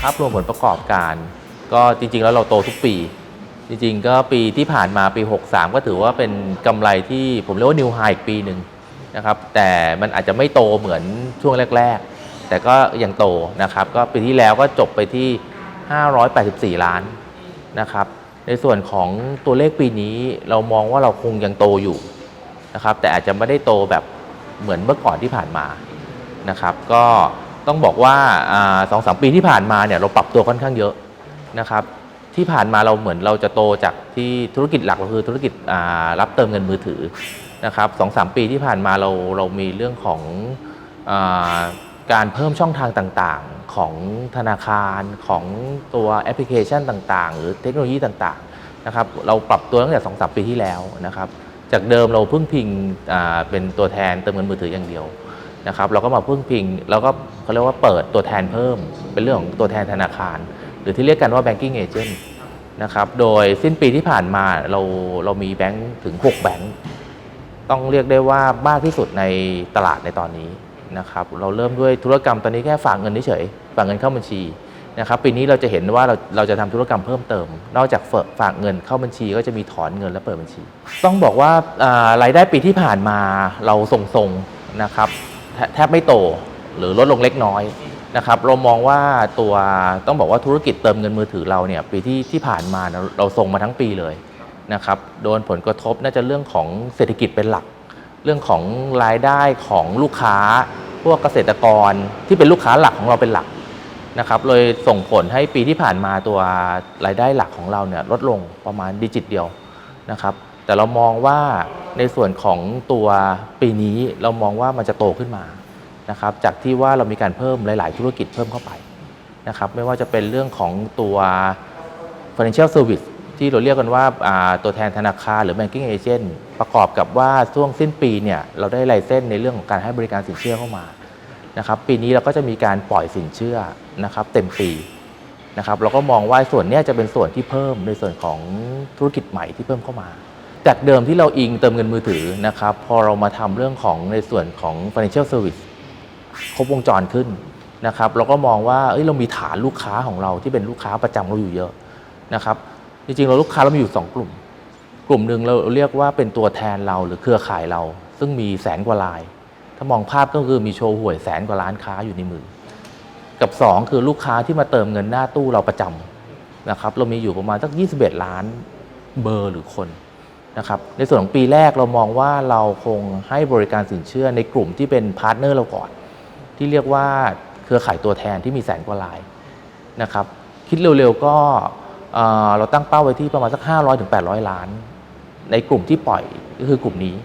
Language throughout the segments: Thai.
ภาพรวมผลประกอบการ ก็จริง ๆ แล้วเราโตทุกปี จริง ๆ ก็ปีที่ผ่านมาปี 63 ก็ถือว่าเป็นกำไรที่ผมเรียกว่านิวไฮอีกปีหนึ่งนะครับ แต่มันอาจจะไม่โตเหมือนช่วงแรก ๆ แต่ก็ยังโตนะครับ ก็ปีที่แล้วก็จบไปที่ 584 ล้านนะครับ ในส่วนของตัวเลขปีนี้เรามองว่าเราคงยังโตอยู่นะครับ แต่อาจจะไม่ได้โตแบบเหมือนเมื่อก่อนที่ผ่านมานะครับ ก็ ต้องบอกว่าสองสามปีที่ผ่านมาเนี่ยเราปรับตัวค่อนข้างเยอะนะครับ ที่ผ่านมาเราเหมือนเราจะโตจากที่ธุรกิจหลักเราคือธุรกิจรับเติมเงินมือถือนะครับสองสามปีที่ผ่านมาเราเรามีเรื่องของอการเพิ่มช่องทางต่างๆของธนาคารของตัวแอปพลิเคชันต่างๆ หรือเทคโนโลยีต่างๆนะครับเราปรับตัวตั้งแต่สองสามปีที่แล้วนะครับ จากเดิมเราพึ่งพิงเป็นตัวแทนเติมเงินมือถืออย่างเดียว นะครับเราก็มาพึ่งพิงแล้วก็เขาเรียกว่าเปิดตัวแทนเพิ่ม เป็นเรื่องของตัวแทนธนาคาร หรือที่เรียกกันว่า banking agent นะครับโดยสิ้นปีที่ผ่านมาเราเรามีแบงค์ถึง 6 แบงค์ต้องเรียกได้ว่ามากที่สุดในตลาดในตอนนี้นะครับเราเริ่มด้วยธุรกรรมตอนนี้แค่ฝากเงินเฉยฝากเงินเข้าบัญชีนะครับปีนี้เราจะเห็นว่าเราเราจะทำธุรกรรมเพิ่มเติม นอกจากฝากเงินเข้าบัญชี ก็จะมีถอนเงินและเปิดบัญชี ต้องบอกว่าอ่ารายได้ปีที่ผ่านมาเราทรงๆนะครับ แทบไม่โตหรือลดลงเล็กน้อยนะครับเรามองว่าตัวต้องบอกว่าธุรกิจเติมเงินมือถือเราเนี่ยปีที่ที่ผ่านมาเราส่งมาทั้งปีเลยนะครับโดนผลกระทบน่าจะเรื่องของเศรษฐกิจเป็นหลัก เรื่องของรายได้ของลูกค้า พวกเกษตรกรที่เป็นลูกค้าหลักของเราเป็นหลักนะครับเลยส่งผลให้ปีที่ผ่านมาตัวรายได้หลักของเราเนี่ยลดลงประมาณดิจิตเดียวนะครับ แต่เรามองว่าในส่วนของตัวปีนี้เรามองว่ามันจะโตขึ้นมานะครับจากที่ว่าเรามีการเพิ่มหลาย ๆ ธุรกิจเพิ่มเข้าไปนะครับไม่ว่าจะเป็นเรื่องของตัว financial service ที่เราเรียกกันว่าาตัวแทนธนาคารหรือ banking agent ประกอบกับว่าช่วงสิ้นปีเนี่ยเราได้ไลเส้นในเรื่องของการให้บริการสินเชื่อเข้ามานะครับปีนี้เราก็จะมีการปล่อยสินเชื่อนะครับเต็มปีนะครับเราก็มองว่าส่วนนี้จะเป็นส่วนที่เพิ่มในส่วนของธุรกิจใหม่ที่เพิ่มเข้ามา จากเดิมที่เราอิงเติมเงินมือถือนะครับ พอเรามาทำเรื่องของในส่วนของ financial service ครบวงจรขึ้นนะครับเราก็มองว่าเอ้ยเรามีฐานลูกค้าของเราที่เป็นลูกค้าประจำเราอยู่เยอะนะครับ จริงๆ เราลูกค้าเรามีอยู่ 2 กลุ่ม กลุ่มหนึ่งเราเรียกว่าเป็นตัวแทนเราหรือเครือข่ายเรา ซึ่งมีแสนกว่าลาย ถ้ามองภาพก็คือมีโชว์หวยแสนกว่าร้านค้าอยู่ในมือ กับ 2 คือลูกค้าที่มาเติมเงินหน้าตู้เราประจำนะครับเรามีอยู่ประมาณสัก 21 ล้านเบอร์หรือคน นะครับในส่วนของปีแรกเรามองว่าเราคงให้บริการสินเชื่อในกลุ่มที่เป็นพาร์ทเนอร์เราก่อน ที่เรียกว่าเครือข่ายตัวแทนที่มีแสนกว่าลายนะครับคิดเร็วๆก็เอ่อเราตั้งเป้าไว้ที่ประมาณสัก 500ถึง800 ล้าน ในกลุ่มที่ปล่อยก็คือกลุ่มนี้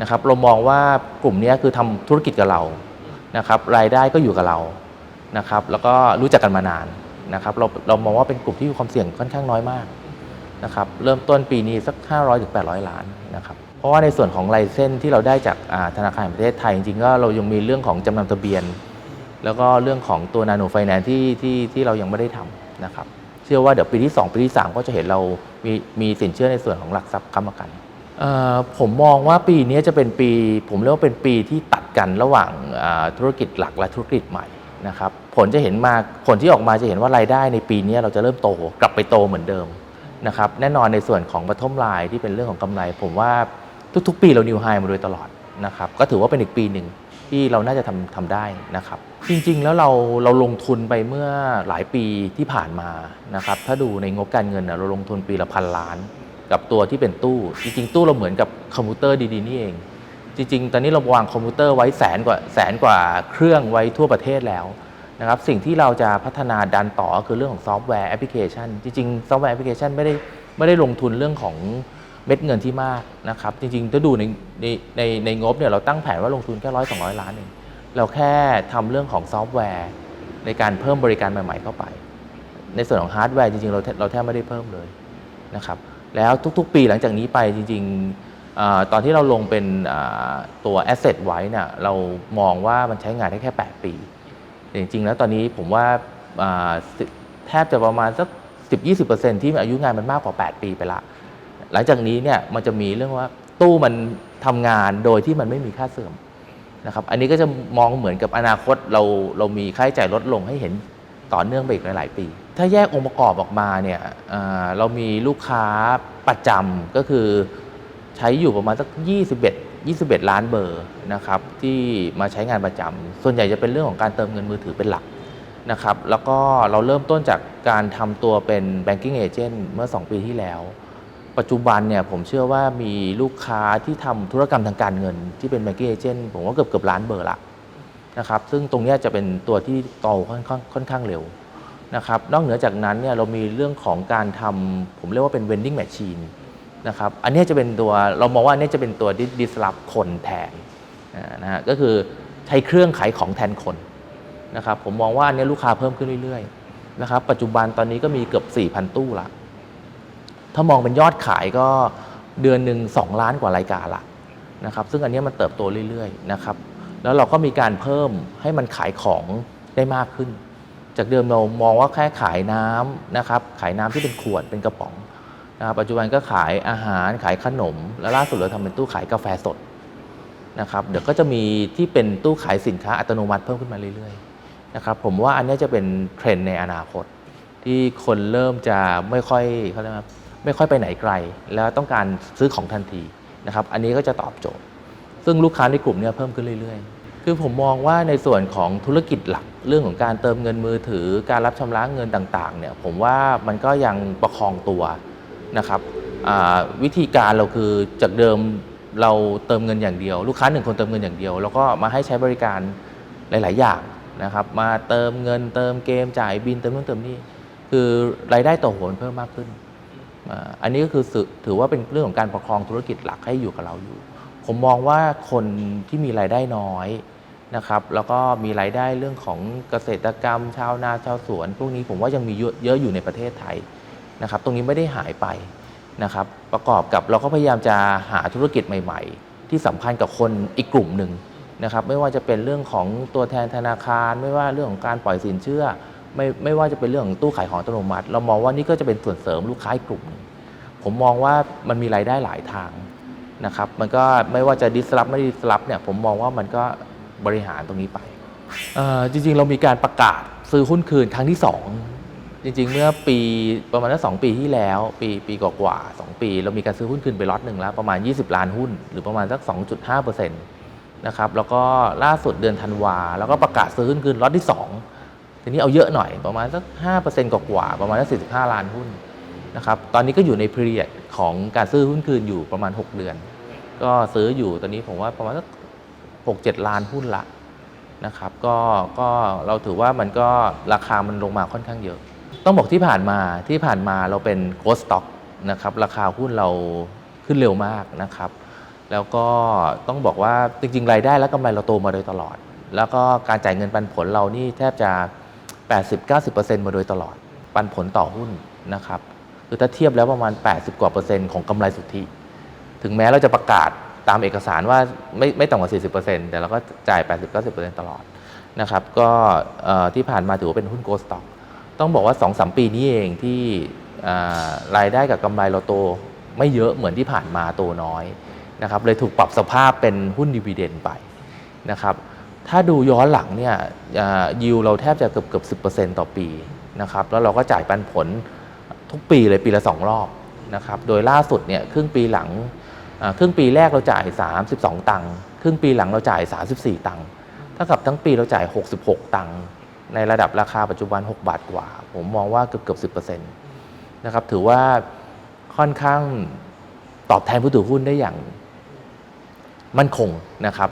นะครับเรามองว่ากลุ่มนี้คือทำธุรกิจกับเรานะครับรายได้ก็อยู่กับเรานะครับแล้วก็รู้จักกันมานานนะครับเราเรามองว่าเป็นกลุ่มที่มีความเสี่ยงค่อนข้างน้อยมาก นะครับเริ่มต้นปีนี้สัก 500-800ถึง800 ล้านนะครับเพราะว่าในส่วนของไลเซนที่เราได้จากธนาคารแห่งประเทศไทยจริงๆก็เรายังมีเรื่องของจำนำทะเบียน แล้วก็เรื่องของตัวนาโนไฟแนนที่ที่ที่เรายังไม่ได้ทำนะครับเชื่อว่าเดี๋ยวปีที่ 2 ปีที่ 3 ก็จะเห็นเรามีมีสินเชื่อในส่วนของหลักทรัพย์ค้ำประกันผมมองว่าปีนี้จะเป็นปี ผมเรียกว่าเป็นปีที่ตัดกันระหว่างธุรกิจหลักและธุรกิจใหม่นะครับผลจะเห็นมาผลที่ออกมาจะเห็นว่ารายได้ในปีนี้เราจะเริ่มโตกลับไปโตเหมือนเดิม นะครับแน่นอนในส่วนของบัตทอมลน์ที่เป็นเรื่องของกำไร ผมว่าทุกๆ ปีเรานิวไฮมาโดยตลอดนะครับก็ถือว่าเป็นอีกปีหนึ่งที่เราน่าจะทำทำได้นะครับ จริงๆแล้วเราเราลงทุนไปเมื่อหลายปีที่ผ่านมานะครับถ้าดูในงบการเงินเราลงทุนปีละพันล้าน กับตัวที่เป็นตู้ จริง ๆ ตู้เราเหมือนกับคอมพิวเตอร์ดีๆนี่เอง จริง ๆ ตอนนี้เราวางคอมพิวเตอร์ไว้แสนกว่าแสนกว่าเครื่องไว้ทั่วประเทศแล้ว นะครับสิ่งที่เราจะพัฒนาดันต่อก็คือเรื่องของซอฟต์แวร์แอปพลิเคชัน จริงๆ ซอฟต์แวร์แอปพลิเคชันไม่ได้ไม่ได้ลงทุนเรื่องของเม็ดเงินที่มากนะครับ จริงๆ ถ้าดูในในในในงบเนี่ยเราตั้งแผนว่าลงทุนแค่ร้อยสองร้อยล้านเองเราแค่ทำเรื่องของซอฟต์แวร์ ในการเพิ่มบริการใหม่ๆเข้าไป ในส่วนของฮาร์ดแวร์จริงๆ เราแทเราแทบไม่ได้เพิ่มเลยนะครับแล้วทุกๆ ปีหลังจากนี้ไปจริงๆ ตอนที่เราลงเป็นตัว Asset ไว้เนี่ยเรามองว่ามันใช้งานได้แค่ 8 ปี แต่จริงๆแล้วตอนนี้ผมว่าแทบจะประมาณสัก 10-20%ที่อายุงานมันมากกว่า 8 ปีไปละ หลังจากนี้เนี่ยมันจะมีเรื่องว่าตู้มันทำงานโดยที่มันไม่มีค่าเสื่อมนะครับ อันนี้ก็จะมองเหมือนกับอนาคตเราเรามีค่าใช้จ่ายลดลงให้เห็นต่อเนื่องไปอีกหลาย ๆ ปี ถ้าแยกองค์ประกอบออกมาเนี่ยเรามีลูกค้าประจำก็คือใช้อยู่ประมาณสัก 21 21 ล้านเบอร์นะครับที่มาใช้งานประจำส่วนใหญ่จะเป็นเรื่องของการเติมเงินมือถือเป็นหลักนะครับแล้วก็เราเริ่มต้นจากการทำตัวเป็น banking agent เมื่อ 2 ปีที่แล้ว ปัจจุบันเนี่ยผมเชื่อว่ามีลูกค้าที่ทำธุรกรรมทางการเงินที่เป็น banking agent ผมว่าเกือบเกือบล้านเบอร์ละนะครับซึ่งตรงนี้จะเป็นตัวที่โตค่อนข้างค่อนข้างเร็วนะครับนอกเหนือจากนั้นเนี่ยเรามีเรื่องของการทำผมเรียกว่าเป็น vending machine นะครับอันนี้จะเป็นตัวเรามองว่าอันเนี้ยจะเป็นตัวที่ disrupt คนแทนนะฮะก็คือใช้เครื่องขายของแทนคนนะครับผมมองว่าอันนี้ลูกค้าเพิ่มขึ้นเรื่อยๆนะครับปัจจุบันตอนนี้ก็มีเกือบ 4,000 ตู้ละถ้ามองเป็นยอดขายก็เดือนหนึ่ง2ล้านกว่ารายการละนะครับซึ่งอันนี้มันเติบโตเรื่อยๆนะครับแล้วเราก็มีการเพิ่มให้มันขายของได้มากขึ้น จากเดิมเรามองว่าแค่ขายน้ำนะครับขายน้ำที่เป็นขวดเป็นกระป๋อง นะครับปัจจุบันก็ขายอาหารขายขนม แล้วล่าสุดเราทำเป็นตู้ขายกาแฟสดนะครับเดี๋ยวก็จะมีที่เป็นตู้ขายสินค้าอัตโนมัติเพิ่มขึ้นมาเรื่อยๆนะครับผมว่าอันนี้จะเป็นเทรนด์ในอนาคต ที่คนเริ่มจะไม่ค่อยเขาเรียกว่าไม่ค่อยไปไหนไกล แล้วต้องการซื้อของทันทีนะครับอันนี้ก็จะตอบโจทย์ ซึ่งลูกค้าในกลุ่มเนี้เพิ่มขึ้นเรื่อยๆ คือผมมองว่าในส่วนของธุรกิจหลักเรื่องของการเติมเงินมือถือ การรับชำระเงินต่างๆเนี่ยผมว่ามันก็ยังประคองตัว นะครับวิธีการเราคือจากเดิมเราเติมเงินอย่างเดียว ลูกค้าหนึ่งคนเติมเงินอย่างเดียว แล้วก็มาให้ใช้บริการหลาย ๆ อย่างนะครับ มาเติมเงินเติมเกมจ่ายบินเติมนู่นเติมนี่คือรายได้ต่อหัวเพิ่มมากขึ้น อันนี้ก็คือถือว่าเป็นเรื่องของการประคองธุรกิจหลักให้อยู่กับเราอยู่ ผมมองว่าคนที่มีรายได้น้อยนะครับ แล้วก็มีรายได้เรื่องของเกษตรกรรม ชาวนาชาวสวน พวกนี้ผมว่ายังมีเยอะอยู่ในประเทศไทย นะครับตรงนี้ไม่ได้หายไปนะครับประกอบกับเราก็พยายามจะหาธุรกิจใหม่ ๆ ที่สัมพันธ์กับคนอีกกลุ่มหนึ่งนะครับไม่ว่าจะเป็นเรื่องของตัวแทนธนาคาร ไม่ว่าเรื่องของการปล่อยสินเชื่อ ไม่ไม่ว่าจะเป็นเรื่องของตู้ขายของอัตโนมัติ เรามองว่านี่ก็จะเป็นส่วนเสริมลูกค้าอีกกลุ่มหนึ่งผมมองว่ามันมีรายได้หลายทางนะครับมันก็ไม่ว่าจะดิสลอฟไม่ดิสลอฟเนี่ยผมมองว่ามันก็บริหารตรงนี้ไปจริงๆเรามีการประกาศซื้อหุ้นคืนครั้งที่ 2 ริงๆ เมื่อปีประมาณสักสองปีที่แล้ว ปีปีกว่าๆสองปี เรามีการซื้อหุ้นคืนไปล็อตหนึ่งแล้ว ประมาณ 20 ล้านหุ้น หรือประมาณสัก 2.5%นะครับแล้วก็ล่าสุดเดือนธันวา แล้วก็ประกาศซื้อหุ้นคืนล็อตที่ 2 ทีนี้เอาเยอะหน่อยประมาณสัก 5%กว่าๆประมาณสัก45 ล้านหุ้นนะครับตอนนี้ก็อยู่ใน period ของการซื้อหุ้นคืนอยู่ประมาณ 6 เดือน ก็ซื้ออยู่ตอนนี้ผมว่าประมาณสัก6-7 ล้านหุ้นละ นะครับก็ก็เราถือว่ามันก็ราคามันลงมาค่อนข้างเยอะ ต้องบอกที่ผ่านมาที่ผ่านมาเราเป็น ghost stock นะครับราคาหุ้นเราขึ้นเร็วมากนะครับ แล้วก็ต้องบอกว่าจริงๆรายได้และกำไรเราโตมาโดยตลอด แล้วก็การจ่ายเงินปันผลเรานี่แทบจะ 80-90%มาโดยตลอด ปันผลต่อหุ้นนะครับคือถ้าเทียบแล้วประมาณ 80 กว่าเปอร์เซ็นต์ของกำไรสุทธิ ถึงแม้เราจะประกาศ ตามเอกสารว่าไม่ไม่ต่ำกว่า 40%แต่เราก็จ่าย 80-90%ตลอดนะครับก็ที่ผ่านมาถือว่าเป็นหุ้นโกลด์สต็อกต้องบอกว่า 2-3 ปีนี้เองที่รายได้กับกำไรเราโตไม่เยอะเหมือนที่ผ่านมาโตน้อยนะครับเลยถูกปรับสภาพเป็นหุ้นดีเวเดนไปนะครับถ้าดูย้อนหลังเนี่ยยิวเราแทบจะเกือบเกือบสิต่อปีนะครับแล้วเราก็จ่ายปันผลทุกปีเลยปีละ 2 รอบนะครับโดยล่าสุดเนี่ยครึ่งปีหลัง ครึ่งปีแรกเราจ่าย 32 ตังค์ครึ่งปีหลังเราจ่าย 34 ตังค์เท่ากับทั้งปีเราจ่าย 66 ตังค์ในระดับราคาปัจจุบัน 6 บาทกว่า ผมมองว่าเกือบเกือบสินะครับถือว่าค่อนข้างตอบแทนผู้ถือหุ้นได้อย่างมั่นคงนะครับ